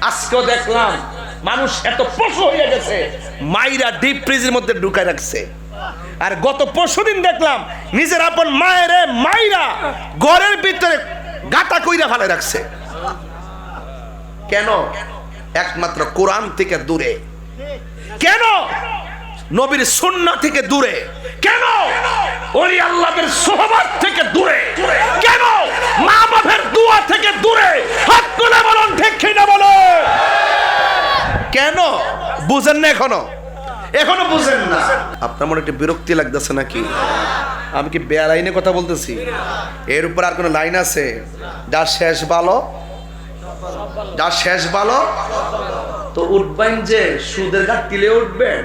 আজকেও দেখলাম মানুষ এত পশু হয়ে গেছে, মাইরা ডিপ ফ্রিজের মধ্যে ঢুকায় রাখছে। আর গত পরশুদিন দেখলাম নিজের আপন মায়েরে মাইরা ঘরের ভিতরে গাটা কইরা ফেলে রাখছে। কেন? একমাত্র কোরআন থেকে দূরে। কেন? নবীর সুন্নাহ থেকে দূরে। কেন? ওই আল্লাহদের সোহবত থেকে দূরে। কেন? মা বাপের দোয়া থেকে দূরে। হাত তুলে বলুন, ঠিক কিনা? বুঝেন না এখনও। এখনও বুঝেন না। আপনার মনে একটু বিরক্তি লাগতেছে নাকি? আমি কি বেয়া লাইনে কথা বলতেছি? এর উপর আর কোনো লাইন আছে? যা শেষ ভালো, যা শেষ ভালো, তো উঠবেন যে সুদের ঘাট টিলে উঠবেন,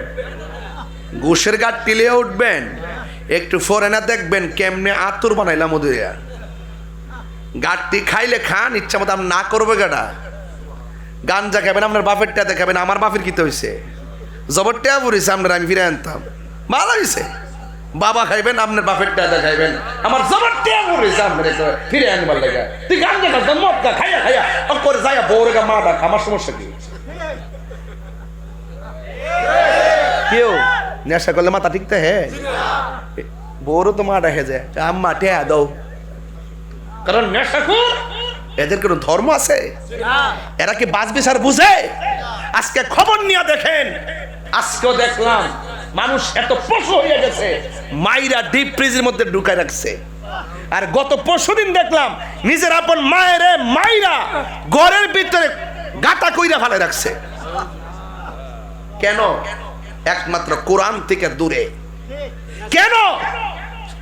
ঘুষের ঘাট টিলে উঠবেন, একটু ফরেনা দেখবেন কেমনে আতুর বানাইলাম ওদের। গাঠটি খাইলে খান, ইচ্ছা মতো আমি না করব গাটা গাঞ্জা খাবেন, আপনার বাপের টা দেখাবেন আমার বাপের কিতে হয়েছে জবর টেয়া পড়েছে আপনার আমি ফিরে আনতাম। ভালো হয়েছে বাবা খাইবেন, আপনার বাপের টা দেখাইবেন আমার জবর টেয়া পড়েছে, আপনার ফিরে আনবার লেগে। তুই গাঞ্জা খাস মদ খা, খাইয়া খাইয়া। করে যাইয়া বউরে গা মা ডাক আমার সমস্যা কি? কেউ? নেশা করলে মাথা ঠিকতে হ্যাঁ বউরও তো মা ডাকে যায় আম্মা, টেয়া দাও। কারণ নেশাখোর এদের কোনো ধর্ম আছে? এরা কি বাস বিচার বুঝে? আজকে খবর নিয়ে দেখেন, আজকেও দেখলাম, মানুষ এত পশু হয়ে গেছে, মাইরা ডিপ ফ্রিজের মধ্যে ঢুকায় রাখছে। আর গত পরশুদিন দেখলাম, নিজের আপন মায়েরে মাইরা ঘরের ভিতরে গাটা কইরা ফেলে রাখছে। কেন? একমাত্র কোরআন থেকে দূরে। কেন?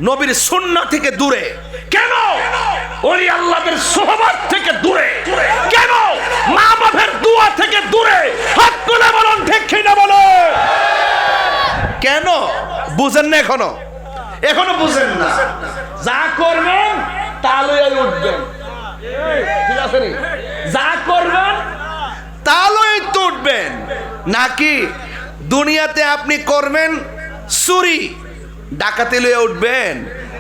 নবীর সুন্নাহ থেকে দূরে। কেন? ওই আল্লাহদের সোহবত থেকে দূরে। কেন? মা বাপের দোয়া থেকে দূরে। হাত তুলে বলুন ঠিক কিনা বলো কেন? বুঝেন না এখনও। এখনও বুঝেন না। যা করবেন তা লইয়া উঠবেন। ঠিক আছে নি? যা করবেন তাহলেই তো উঠবেন। নাকি দুনিয়াতে আপনি করবেন চুরি? ডাকাতি লয়ে উঠবেন?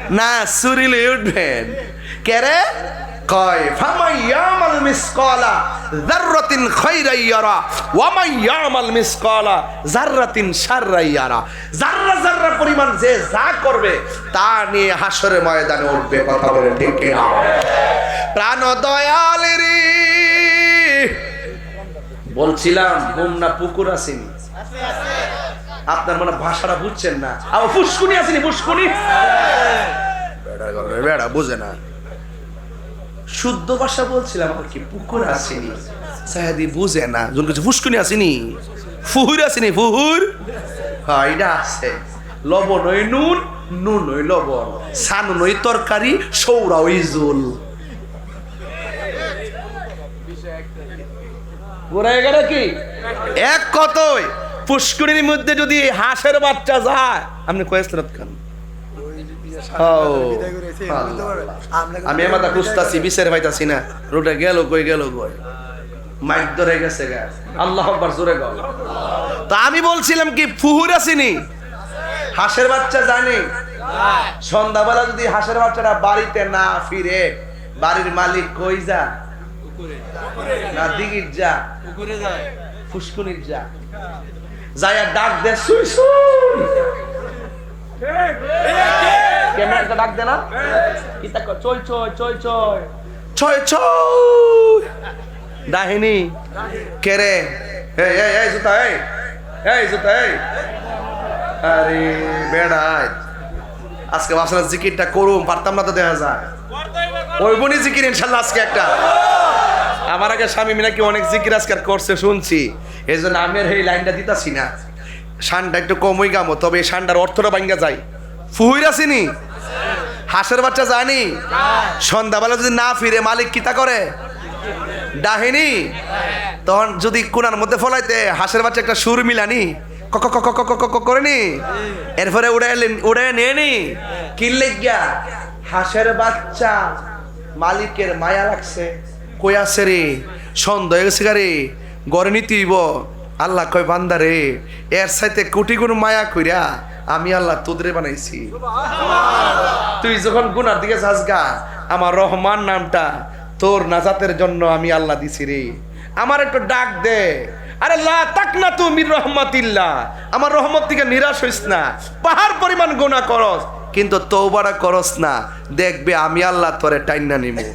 না চুরি লয়ে উঠবেন। কেরে কয়, ফামাই পরিমাণ যে যা করবে, তা নিয়ে উঠবে প্রাণ দয়ালেরি বলছিলাম বুমনা পুকুর আসেনি? আপনার মানে ভাষাটা বুঝছেন না? আবার ফুসকুনি আসেনি, ফুসকুনি? বেড়া, বুঝে না। শুদ্ধ ভাষা বলছিলাম আর কি পুকুর আসেনি? সাহেদি বুঝে না। যখন কিছু ফুসকুনি আসেনি। ফুহুর আসেনি ফুহুর? হ্যাঁ এটা আছে লবণ ওই নুন নুন ওই লবণ। সান ওই তরকারি সৌরা ওই জোল। কি? এক কতই পুষ্করিণীর মধ্যে যদি হাঁসের বাচ্চা যায় আপনি কয়েছেন খান? আমি আমাদের খুঁজতাছি বিশের পাইতাছি না রোডে গেল কই গেল কই? মাইক ধরে গেছে গা। আল্লাহ জোরে গল তা আমি বলছিলাম কি ফুহুর আসিনি? হাঁসের বাচ্চা জানি? সন্ধ্যাবেলা যদি হাঁসের বাচ্চাটা বাড়িতে না ফিরে বাড়ির মালিক কই যা? না দিঘির যা? ফুসকুনির যা? যাইয়া ডাক দে সুই সুই কেমন দে না। এই আরে আজকে ভাবছিলাম জিকিরটা করুম, পারতাম না তো দেখা যায় ওই জিকির ইনশাল্লাহ আজকে একটা। আমার আগে স্বামী নাকি অনেক জিকির আজকার করছে, শুনছি। এই জন্য আমি এই লাইনটা দিতাছি না। শানটা একটু কমই গামো, তবে এই শানটার অর্থটা ভাঙ্গা যায়। ফুহির আসেনি? হাঁসের বাচ্চা জানি সন্ধ্যাবেলা যদি না ফিরে, মালিক কিতা করে? ডাহিনি? তখন যদি কোনার মধ্যে ফলাইতে, হাঁসের বাচ্চা একটা সুর মিলানি করেনি? এরপরে উড়াইলেন উড়ে নিয়ে নি কিনলে গিয়া হাঁসের বাচ্চা মালিকের মায়া লাগছে। কই সন্দেহ গেছে গড়ে নিতে আল্লাহ কয়, বান্দা রে, এর সাথে কোটি গুণ মায়া কইরা আমি আল্লাহ তোদের বানাইছি। তুই যখন গুনার দিকে যাস গা, আমার রহমান নামটা তোর নাজাতের জন্য আমি আল্লাহ দিছি রে। আমার একটু ডাক দে। আরে, লা তাক না তুমি রহমতিল্লাহ। আমার রহমত থেকে নিরাশ হইস না। পাহাড় পরিমাণ গোনা করস, কিন্তু তৌবারা করস না। দেখবে আমি আল্লাহ তোরে টাইনা নিমু।